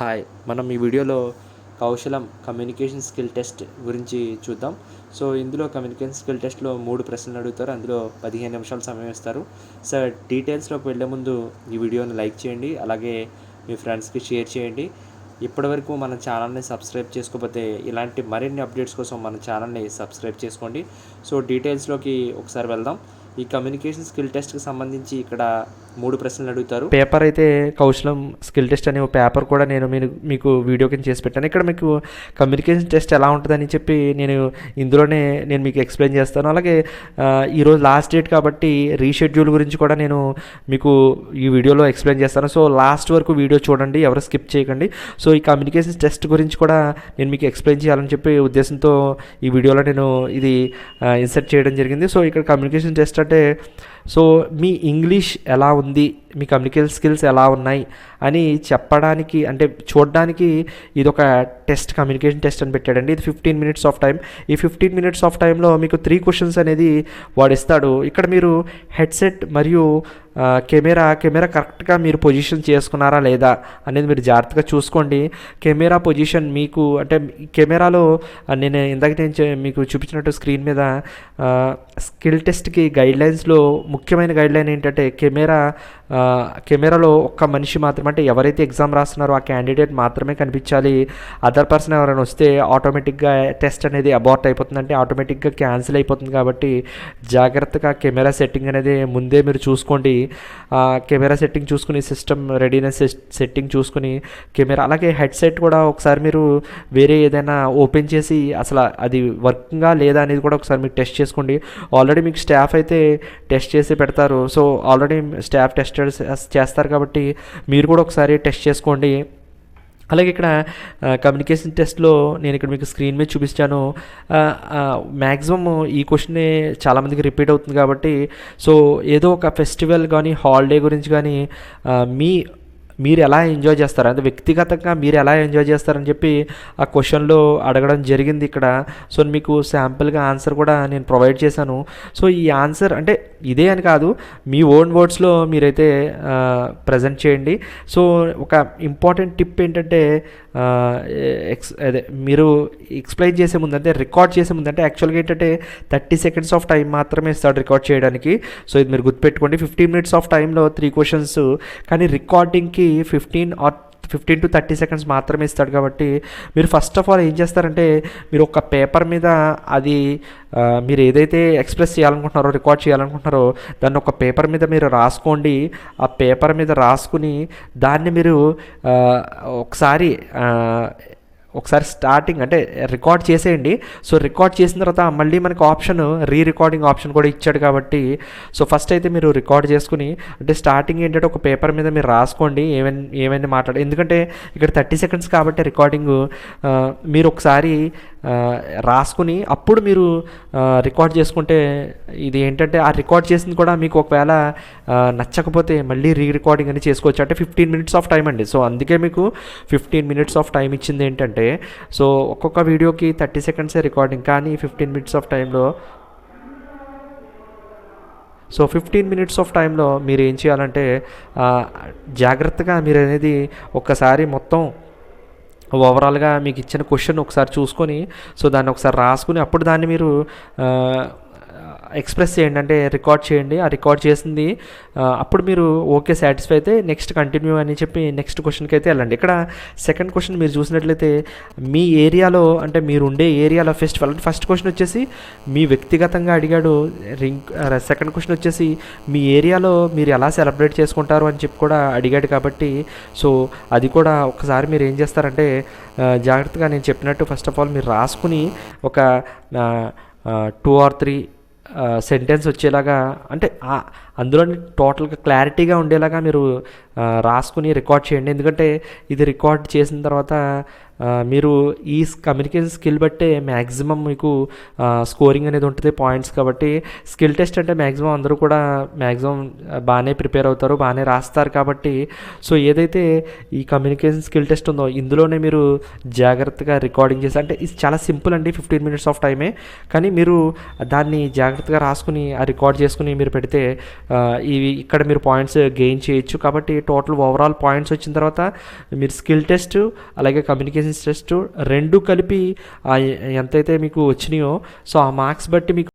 Hi మనం ఈ వీడియోలో కౌశలం కమ్యూనికేషన్ స్కిల్ టెస్ట్ గురించి చూద్దాం. సో ఇందులో కమ్యూనికేషన్ స్కిల్ టెస్ట్లో మూడు ప్రశ్నలు అడుగుతారు. అందులో పదిహేను నిమిషాలు సమయం ఇస్తారు. సో డీటెయిల్స్లోకి వెళ్ళే ముందు ఈ వీడియోని లైక్ చేయండి. అలాగే మీ ఫ్రెండ్స్కి షేర్ చేయండి. ఇప్పటివరకు మన ఛానల్ని సబ్స్క్రైబ్ చేసుకోకపోతే ఇలాంటి మరిన్ని అప్డేట్స్ కోసం మన ఛానల్ని సబ్స్క్రైబ్ చేసుకోండి. సో డీటెయిల్స్లోకి ఒకసారి వెళ్దాం. ఈ కమ్యూనికేషన్ స్కిల్ టెస్ట్కి సంబంధించి ఇక్కడ మూడు ప్రశ్నలు అడుగుతారు. పేపర్ అయితే కౌశలం స్కిల్ టెస్ట్ అనే ఒక పేపర్ కూడా నేను మీరు మీకు వీడియో కింద చేసి పెట్టాను. ఇక్కడ మీకు కమ్యూనికేషన్ టెస్ట్ ఎలా ఉంటుందని చెప్పి నేను ఇందులోనే నేను మీకు ఎక్స్ప్లెయిన్ చేస్తాను. అలాగే ఈరోజు లాస్ట్ డేట్ కాబట్టి రీషెడ్యూల్ గురించి కూడా నేను మీకు ఈ వీడియోలో ఎక్స్ప్లెయిన్ చేస్తాను. సో లాస్ట్ వరకు వీడియో చూడండి ఎవరు స్కిప్ చేయకండి. సో ఈ కమ్యూనికేషన్ టెస్ట్ గురించి కూడా నేను మీకు ఎక్స్ప్లెయిన్ చేయాలని చెప్పి ఉద్దేశంతో ఈ వీడియోలో నేను ఇది ఇన్సర్ట్ చేయడం జరిగింది. సో ఇక్కడ కమ్యూనికేషన్ టెస్ట్ అంటే సో మీ ఇంగ్లీష్ ఎలా ఉంది? మీ కమ్యూనికేషన్ స్కిల్స్ ఎలా ఉన్నాయి అని చెప్పడానికి అంటే చూడడానికి ఇది ఒక టెస్ట్ కమ్యూనికేషన్ టెస్ట్ అని పెట్టాడండి. ఇది ఫిఫ్టీన్ మినిట్స్ ఆఫ్ టైం ఈ ఫిఫ్టీన్ మినిట్స్ ఆఫ్ టైంలో మీకు త్రీ క్వశ్చన్స్ అనేది వాడు ఇస్తాడు ఇక్కడ మీరు హెడ్సెట్ మరియు కెమెరా కెమెరా కరెక్ట్గా మీరు పొజిషన్ చేసుకున్నారా లేదా అనేది మీరు జాగ్రత్తగా చూసుకోండి. కెమెరా పొజిషన్ మీకు అంటే కెమెరాలో నేను ఇందాక నేను మీకు చూపించినట్టు స్క్రీన్ మీద స్కిల్ టెస్ట్కి గైడ్లైన్స్లో ముఖ్యమైన గైడ్లైన్ ఏంటంటే కెమెరా కెమెరాలో ఒక్క మనిషి మాత్రమే అంటే ఎవరైతే ఎగ్జామ్ రాస్తున్నారో ఆ క్యాండిడేట్ మాత్రమే కనిపించాలి. అదర్ పర్సన్ ఎవరైనా వస్తే ఆటోమేటిక్గా టెస్ట్ అనేది అబార్ట్ అయిపోతుంది అంటే ఆటోమేటిక్గా క్యాన్సిల్ అయిపోతుంది కాబట్టి జాగ్రత్తగా కెమెరా సెట్టింగ్ అనేది ముందే మీరు చూసుకోండి. ఆ, కెమెరా సెట్టింగ్ చూసుకుని సిస్టమ్ రెడీనెస్ సెట్టింగ్ చూసుకుని కెమెరా అలాగే హెడ్సెట్ కూడా ఒకసారి మీరు వేరే ఏదైనా ఓపెన్ చేసి అసలు అది వర్కింగా లేదా అనేది కూడా ఒకసారి మీరు టెస్ట్ చేసుకోండి. ఆల్రెడీ మీకు స్టాఫ్ అయితే టెస్ట్ చేసి పెడతారు. సో ఆల్రెడీ స్టాఫ్ టెస్ట్ చేస్తారు కాబట్టి మీరు కూడా ఒకసారి టెస్ట్ చేసుకోండి. అలాగే ఇక్కడ కమ్యూనికేషన్ టెస్ట్లో నేను ఇక్కడ మీకు స్క్రీన్ మీద చూపించాను మ్యాక్సిమమ్ ఈ క్వశ్చనే చాలామందికి రిపీట్ అవుతుంది కాబట్టి సో ఏదో ఒక ఫెస్టివల్ కానీ హాలిడే గురించి కానీ మీ మీరు ఎలా ఎంజాయ్ చేస్తారు? అంటే వ్యక్తిగతంగా మీరు ఎలా ఎంజాయ్ చేస్తారని చెప్పి ఆ క్వశ్చన్లో అడగడం జరిగింది ఇక్కడ. సో మీకు శాంపుల్గా ఆన్సర్ కూడా నేను ప్రొవైడ్ చేశాను. సో ఈ ఆన్సర్ అంటే ఇదే అని కాదు మీ ఓన్ వర్డ్స్లో మీరైతే ప్రజెంట్ చేయండి. సో ఒక ఇంపార్టెంట్ టిప్ ఏంటంటే ఎక్స్ అదే మీరు ఎక్స్ప్లెయిన్ చేసే ముందు అంటే రికార్డ్ చేసే ముందు అంటే యాక్చువల్గా ఏంటంటే థర్టీ సెకండ్స్ ఆఫ్ టైం మాత్రమే ఇస్తాడు రికార్డ్ చేయడానికి. సో ఇది మీరు గుర్తుపెట్టుకోండి ఫిఫ్టీన్ మినిట్స్ ఆఫ్ టైంలో త్రీ క్వశ్చన్స్ కానీ రికార్డింగ్కి fifteen or fifteen to thirty seconds మాత్రమే ఇస్తాడు కాబట్టి మీరు ఫస్ట్ ఆఫ్ ఆల్ ఏం చేస్తారంటే మీరు ఒక పేపర్ మీద అది మీరు ఏదైతే ఎక్స్ప్రెస్ చేయాలనుకుంటున్నారో రికార్డ్ చేయాలనుకుంటున్నారో దాన్ని ఒక పేపర్ మీద మీరు రాసుకోండి. ఆ పేపర్ మీద రాసుకుని దాన్ని మీరు ఒకసారి ఒకసారి స్టార్టింగ్ అంటే రికార్డ్ చేసేయండి. సో రికార్డ్ చేసిన తర్వాత మళ్ళీ మనకు ఆప్షన్ రీ రికార్డింగ్ ఆప్షన్ కూడా ఇచ్చాడు కాబట్టి సో ఫస్ట్ అయితే మీరు రికార్డ్ చేసుకుని అంటే స్టార్టింగ్ ఏంటంటే ఒక పేపర్ మీద మీరు రాసుకోండి ఏమైనా ఏమైనా మాట్లాడ ఎందుకంటే ఇక్కడ థర్టీ సెకండ్స్ కాబట్టి రికార్డింగ్ uh, మీరు ఒకసారి రాసుకుని అప్పుడు మీరు రికార్డ్ చేసుకుంటే ఇది ఏంటంటే ఆ రికార్డ్ చేసింది కూడా మీకు ఒకవేళ నచ్చకపోతే మళ్ళీ రీ రికార్డింగ్ అని చేసుకోవచ్చు. అంటే ఫిఫ్టీన్ మినిట్స్ ఆఫ్ టైం అండి. సో అందుకే మీకు ఫిఫ్టీన్ మినిట్స్ ఆఫ్ టైం ఇచ్చింది ఏంటంటే సో ఒక్కొక్క వీడియోకి థర్టీ సెకండ్సే రికార్డింగ్. కానీ ఫిఫ్టీన్ మినిట్స్ ఆఫ్ టైంలో సో ఫిఫ్టీన్ మినిట్స్ ఆఫ్ టైంలో మీరు ఏం చేయాలంటే జాగ్రత్తగా మీరు అనేది ఒక్కసారి మొత్తం ఓవరాల్గా మీకు ఇచ్చిన క్వశ్చన్ ఒకసారి చూసుకొని సో దాన్ని ఒకసారి రాసుకుని అప్పుడు దాన్ని మీరు ఎక్స్ప్రెస్ చేయండి అంటే రికార్డ్ చేయండి. ఆ రికార్డ్ చేసింది అప్పుడు మీరు ఓకే సాటిస్ఫై అయితే నెక్స్ట్ కంటిన్యూ అని చెప్పి నెక్స్ట్ క్వశ్చన్కి అయితే వెళ్ళండి. ఇక్కడ సెకండ్ క్వశ్చన్ మీరు చూసినట్లయితే మీ ఏరియాలో అంటే మీరు ఉండే ఏరియాలో ఫెస్టివల్ అంటే ఫస్ట్ క్వశ్చన్ వచ్చేసి మీ వ్యక్తిగతంగా అడిగాడు రింక్ సెకండ్ క్వశ్చన్ వచ్చేసి మీ ఏరియాలో మీరు ఎలా సెలబ్రేట్ చేసుకుంటారు అని చెప్పి కూడా అడిగాడు కాబట్టి సో అది కూడా ఒకసారి మీరు ఏం చేస్తారంటే జాగ్రత్తగా నేను చెప్పినట్టు ఫస్ట్ ఆఫ్ ఆల్ మీరు రాసుకుని ఒక టూ ఆర్ త్రీ సెంటెన్స్ వచ్చేలాగా అంటే ఆ- అందులోని టోటల్గా క్లారిటీగా ఉండేలాగా మీరు రాసుకుని రికార్డ్ చేయండి. ఎందుకంటే ఇది రికార్డ్ చేసిన తర్వాత మీరు ఈ కమ్యూనికేషన్ స్కిల్ బట్టే మ్యాక్సిమం మీకు స్కోరింగ్ అనేది ఉంటుంది పాయింట్స్ కాబట్టి స్కిల్ టెస్ట్ అంటే మ్యాక్సిమం అందరూ కూడా మ్యాక్సిమం బాగానే ప్రిపేర్ అవుతారు బాగానే రాస్తారు కాబట్టి. సో ఏదైతే ఈ కమ్యూనికేషన్ స్కిల్ టెస్ట్ ఉందో ఇందులోనే మీరు జాగ్రత్తగా రికార్డింగ్ చేసి అంటే ఇది చాలా సింపుల్ అండి ఫిఫ్టీన్ మినిట్స్ ఆఫ్ టైమే. కానీ మీరు దాన్ని జాగ్రత్తగా రాసుకుని ఆ రికార్డ్ చేసుకుని మీరు పెడితే ఇవి ఇక్కడ మీరు పాయింట్స్ గెయిన్ చేయొచ్చు. కాబట్టి టోటల్ ఓవరాల్ పాయింట్స్ వచ్చిన తర్వాత మీరు స్కిల్ టెస్ట్ అలాగే కమ్యూనికేషన్ టెస్ట్ రెండు కలిపి ఆ ఎంతైతే మీకు వచ్చినాయో సో ఆ మార్క్స్ బట్టి మీకు